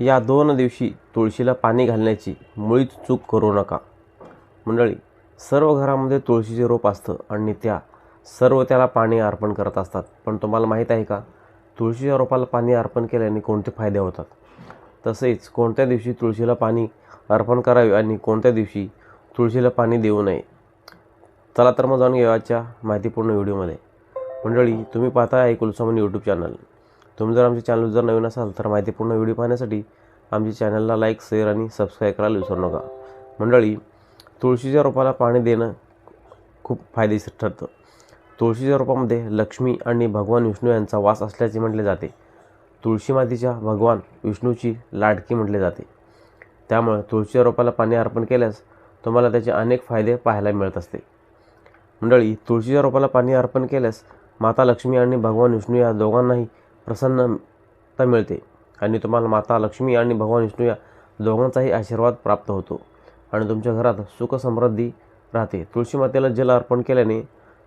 या दोन दिवशी तुळशीला पाणी घालण्याची मुळीच चूक करू नका. मंडळी सर्व घरामध्ये तुळशीचे रोप असतं आणि त्या सर्व त्याला पाणी अर्पण करत असतात. पण तुम्हाला माहीत आहे का? तुळशीच्या रोपाला पाणी अर्पण केल्याने कोणते फायदे होतात? तसेच कोणत्या दिवशी तुळशीला पाणी अर्पण करावे आणि कोणत्या दिवशी तुळशीला पाणी देऊ नये? चला तर मग जाऊन घेऊया आजच्या माहितीपूर्ण व्हिडिओमध्ये. मंडळी तुम्ही पाहताय आहे कुलसामन यूट्यूब चॅनल तुम्ही जर आमच्या चॅनल जर नवीन असाल तर माहितीपूर्ण व्हिडिओ पाहण्यासाठी आमच्या चॅनलला लाईक शेअर आणि सबस्क्राईब करायला विसरू नका. मंडळी तुळशीच्या रोपाला पाणी देणं खूप फायदेशीर ठरतं. तुळशीच्या रोपामध्ये लक्ष्मी आणि भगवान विष्णू यांचा वास असल्याचे म्हटले जाते. तुळशी मातीच्या भगवान विष्णूची लाडकी म्हटले जाते. त्यामुळे तुळशीच्या रोपाला पाणी अर्पण केल्यास तुम्हाला त्याचे अनेक फायदे पाहायला मिळत असते. मंडळी तुळशीच्या रोपाला पाणी अर्पण केल्यास माता लक्ष्मी आणि भगवान विष्णू या दोघांनाही प्रसन्नता मिळते आणि तुम्हाला माता लक्ष्मी आणि भगवान विष्णू या दोघांचाही आशीर्वाद प्राप्त होतो. आणि तुमच्या घरात सुख समृद्धी राहते. तुळशी मातेला जल अर्पण केल्याने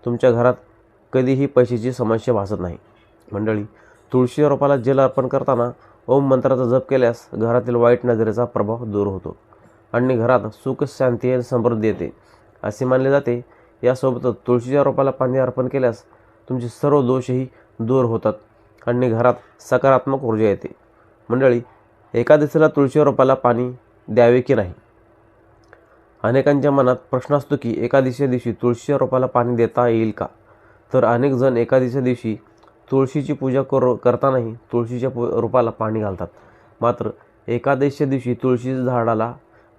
तुमच्या घरात कधीही पैशाची समस्या भासत नाही. मंडळी तुळशी रोपाला जल अर्पण करताना ओम मंत्राचा जप केल्यास घरातील वाईट नजरेचा प्रभाव दूर होतो आणि घरात सुख शांती आणि समृद्धी येते. असे मानले जाते. यासोबतच तुळशीच्या रोपाला पाणी अर्पण केल्यास तुमचे सर्व दोषही दूर होतात. आणि घरात सकारात्मक ऊर्जा येते. मंडळी एकादशीला तुळशी रोपाला पाणी द्यावे की नाही? अनेकांच्या मनात प्रश्न असतो की एकादशीच्या दिवशी तुळशीच्या रोपाला पाणी देता येईल का? तर अनेक जण एकादशीच्या दिवशी तुळशीची पूजा कर करतानाही तुळशीच्या पू रोपाला पाणी घालतात. मात्र एकादशीच्या दिवशी तुळशीच्या झाडाला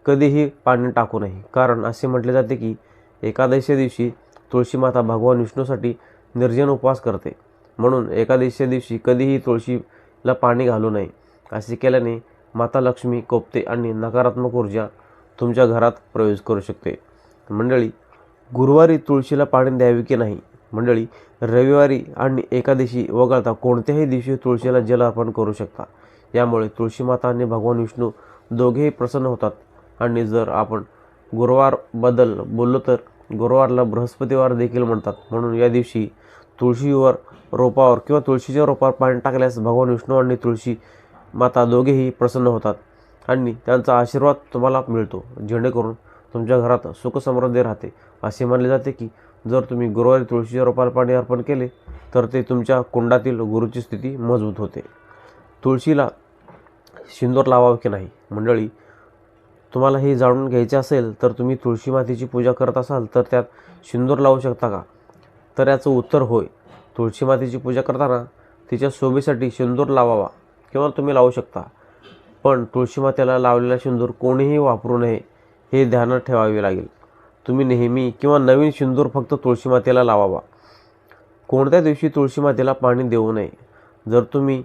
कधीही पाणी टाकू नये. कारण असे म्हटले जाते की एकादशीच्या दिवशी तुळशी माता भगवान विष्णूसाठी निर्जन उपवास करते. म्हणून एकादशीच्या दिवशी कधीही तुळशीला पाणी घालू नये. असे केल्याने माता लक्ष्मी कोपते आणि नकारात्मक ऊर्जा तुमच्या घरात प्रवेश करू शकते. मंडळी गुरुवारी तुळशीला पाणी द्यावे की नाही? मंडळी रविवारी आणि एकादशी वगळता कोणत्याही दिवशी तुळशीला जल अर्पण करू शकता. यामुळे तुळशी माता आणि भगवान विष्णू दोघेही प्रसन्न होतात. आणि जर आपण गुरुवारबद्दल बोललो तर गुरुवारला बृहस्पतिवार देखील म्हणतात. म्हणून या दिवशी तुळशीवर रोपावर किंवा तुळशीच्या रोपावर पाणी टाकल्यास भगवान विष्णू आणि तुळशी माता दोघेही प्रसन्न होतात आणि त्यांचा आशीर्वाद तुम्हाला मिळतो. जेणेकरून तुमच्या घरात सुखसमृद्धी राहते. असे मानले जाते की जर तुम्ही गुरुवारी तुळशीच्या रोपाला पाणी अर्पण केले तर ते तुमच्या कुंडातील गुरुची स्थिती मजबूत होते. तुळशीला सिंदूर लावावं की नाही? मंडळी तुम्हाला हे जाणून घ्यायचे असेल तर तुम्ही तुळशी मातेची पूजा करत असाल तर त्यात शिंदूर लावू शकता का? तर याचं उत्तर होय. तुळशी मातेची पूजा करताना तिच्या शोभेसाठी शिंदूर लावावा किंवा तुम्ही लावू शकता. पण तुळशी मातेला लावलेला शिंदूर कोणीही वापरू नये हे ध्यानात ठेवावे लागेल. तुम्ही नेहमी किंवा नवीन शिंदूर फक्त तुळशी मातेला लावावा. कोणत्या दिवशी तुळशी मातेला पाणी देऊ नये? जर तुम्ही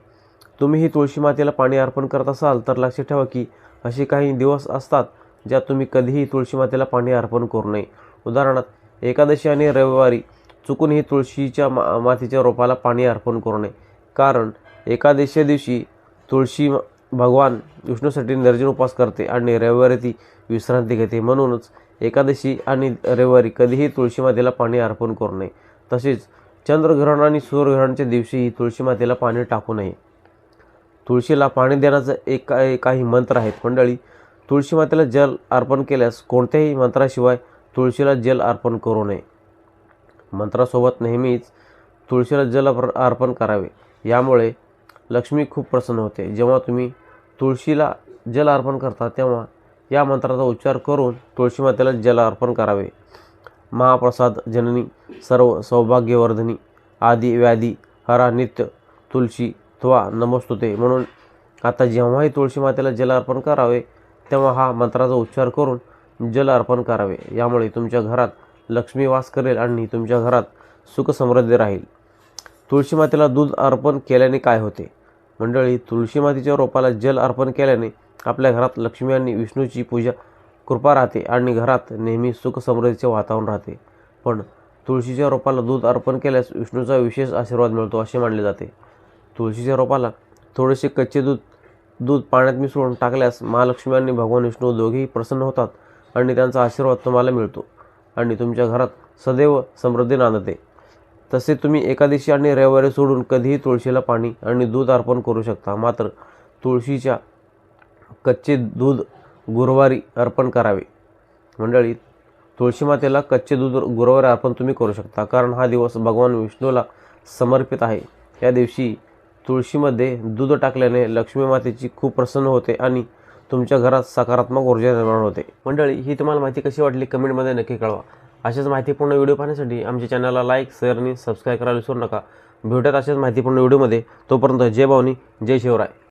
तुम्ही ही तुळशी मातेला पाणी अर्पण करत असाल तर लक्षात ठेवा की असे काही दिवस असतात ज्यात तुम्ही कधीही तुळशी मातेला पाणी अर्पण करू नये. उदाहरणार्थ एकादशी आणि रविवारी चुकूनही तुळशीच्या मा मातीच्या रोपाला पाणी अर्पण करू नये. कारण एकादशीच्या दिवशी तुळशी भगवान विष्णूसाठी निर्जन उपवास करते आणि रविवारी ती विश्रांती घेते. म्हणूनच एकादशी आणि रविवारी कधीही तुळशी मातेला पाणी अर्पण करू नये. तसेच चंद्रग्रहण आणि सूर्यग्रहणाच्या दिवशीही तुळशी मातेला पाणी टाकू नये. तुळशीला पाणी देण्याचं एक काही मंत्र आहेत. मंडळी तुळशी मातेला जल अर्पण केल्यास कोणत्याही मंत्राशिवाय तुळशीला जल अर्पण करू नये. मंत्रासोबत नेहमीच तुळशीला जल अर्पण करावे. यामुळे लक्ष्मी खूप प्रसन्न होते. जेव्हा तुम्ही तुळशीला जल अर्पण करता तेव्हा या मंत्राचा उच्चार करून तुळशी मातेला जल अर्पण करावे. महाप्रसाद जननी सर्व सौभाग्यवर्धनी आदी व्याधी हरा नित्य तुळशी त्वा नमस्तुते. म्हणून आता जेव्हाही तुळशी मातेला जल अर्पण करावे तेव्हा हा मंत्राचा उच्चार करून जल अर्पण करावे. यामुळे तुमच्या घरात लक्ष्मी वास करेल आणि तुमच्या घरात सुखसमृद्धी राहील. तुळशी मातेला दूध अर्पण केल्याने काय होते? मंडळी तुळशी मातेच्या रोपाला जल अर्पण केल्याने आपल्या घरात लक्ष्मी आणि विष्णूची पूजा कृपा राहते आणि घरात नेहमी सुखसमृद्धीचे वातावरण राहते. पण तुळशीच्या रोपाला दूध अर्पण केल्यास विष्णूचा विशेष आशीर्वाद मिळतो असे मानले जाते. तुळशीच्या रोपाला थोडेसे कच्चे दूध दूध पाण्यात मिसळून टाकल्यास महालक्ष्मी आणि भगवान विष्णू दोघेही प्रसन्न होतात आणि त्यांचा आशीर्वाद तुम्हाला मिळतो. आणि तुमच्या घरात सदैव समृद्धी नांदते. तसे तुम्ही एकादशी आणि रविवारी सोडून कधीही तुळशीला पाणी आणि दूध अर्पण करू शकता. मात्र तुळशीच्या कच्चे दूध गुरुवारी अर्पण करावे. मंडळी तुळशी मातेला कच्चे दूध गुरुवारी अर्पण तुम्ही करू शकता कारण हा दिवस भगवान विष्णूला समर्पित आहे. या दिवशी तुळशीमध्ये दूध टाकल्याने लक्ष्मी मातेची खूप प्रसन्न होते आणि तुमच्या घरात सकारात्मक ऊर्जा निर्माण होते. मंडळी ही तुम्हाला माहिती कशी वाटली कमेंटमध्ये नक्की कळवा. अशाच माहितीपूर्ण व्हिडिओ पाहण्यासाठी आमच्या चॅनलला लाईक शेअर आणि सबस्क्राईब करायला विसरू नका. भेटत अशाच माहितीपूर्ण व्हिडिओमध्ये. तोपर्यंत जय भावनी जय शिवराय.